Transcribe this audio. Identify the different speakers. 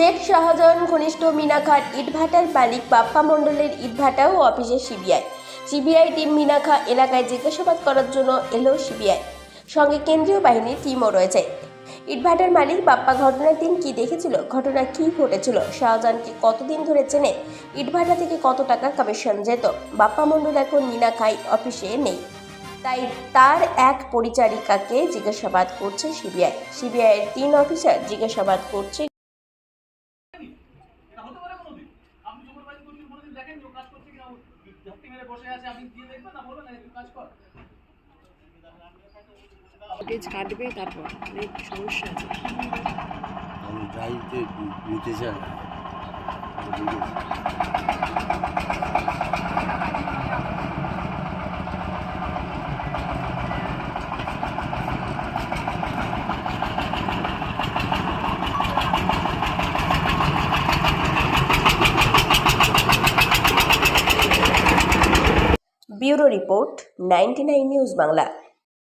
Speaker 1: শেখ শাহজাহান, ঘনিষ্ঠ মিনাখার ইটভাটার মালিক বাপ্পা মণ্ডলের ইটভাটা ও অফিসে সিবিআই। সিবিআই টিম মিনাখা এলাকায় জিজ্ঞাসাবাদ করার জন্য এলো সিবিআই। সঙ্গে কেন্দ্রীয় বাহিনীর টিমও রয়েছে। ইটভাটার মালিক বাপ্পা ঘটনার দিন কি দেখেছিল? ঘটনা কি ঘটেছিল? শাহজাহানকে কতদিন ধরে চেনে? ইটভাটা থেকে কত টাকা কমিশন যেত? বাপ্পা মণ্ডল এখন মিনাখাই অফিসে নেই। তাই তার এক পরিচারিকাকে জিজ্ঞাসাবাদ করছে সিবিআই। সিবিআইয়ের তিন অফিসার জিজ্ঞাসাবাদ করছে
Speaker 2: মেরে বসে আছে আপনি দিয়ে দেখবেন না বলবেন না তুই কাজ কর।
Speaker 3: ফুটেজ কাটবে তারপর অনেক সমস্যা আছে।
Speaker 4: আমি গাড়িতে নিতে চাই
Speaker 1: bureau report ninety news Bangla.